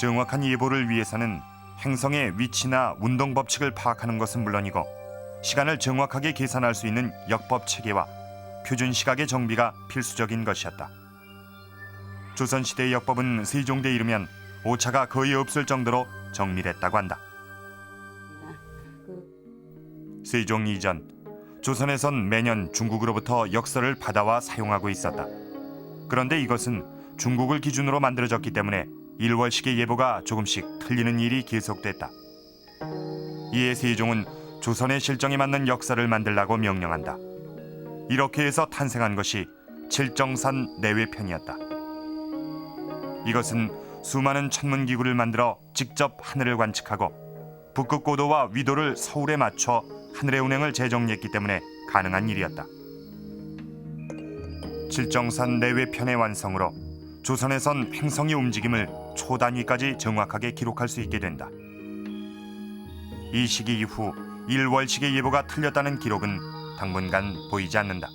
정확한 예보를 위해서는 행성의 위치나 운동 법칙을 파악하는 것은 물론이고 시간을 정확하게 계산할 수 있는 역법 체계와 표준 시각의 정비가 필수적인 것이었다. 조선 시대의 역법은 세종대에 이르면 오차가 거의 없을 정도로 정밀했다고 한다. 세종 이전 조선에선 매년 중국으로부터 역설을 받아와 사용하고 있었다. 그런데 이것은 중국을 기준으로 만들어졌기 때문에 일월식의 예보가 조금씩 틀리는 일이 계속됐다. 이에 세종은 조선의 실정에 맞는 역사를 만들라고 명령한다. 이렇게 해서 탄생한 것이 칠정산 내외편이었다. 이것은 수많은 천문 기구를 만들어 직접 하늘을 관측하고 북극 고도와 위도를 서울에 맞춰 하늘의 운행을 재정리했기 때문에 가능한 일이었다. 칠정산 내외편의 완성으로 조선에선 행성의 움직임을 초단위까지 정확하게 기록할 수 있게 된다. 이 시기 이후 일월식의 예보가 틀렸다는 기록은 당분간 보이지 않는다.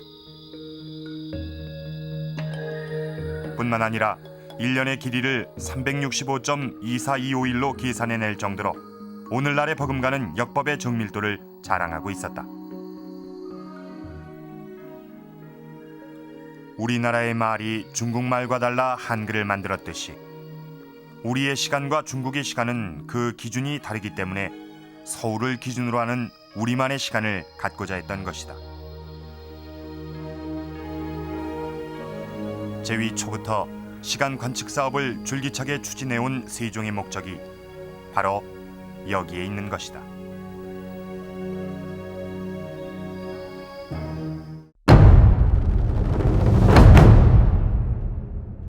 뿐만 아니라 1년의 길이를 365.24251로 계산해낼 정도로 오늘날의 버금가는 역법의 정밀도를 자랑하고 있었다. 우리나라의 말이 중국말과 달라 한글을 만들었듯이 우리의 시간과 중국의 시간은 그 기준이 다르기 때문에 서울을 기준으로 하는 우리만의 시간을 갖고자 했던 것이다. 제위 초부터 시간 관측 사업을 줄기차게 추진해온 세종의 목적이 바로 여기에 있는 것이다.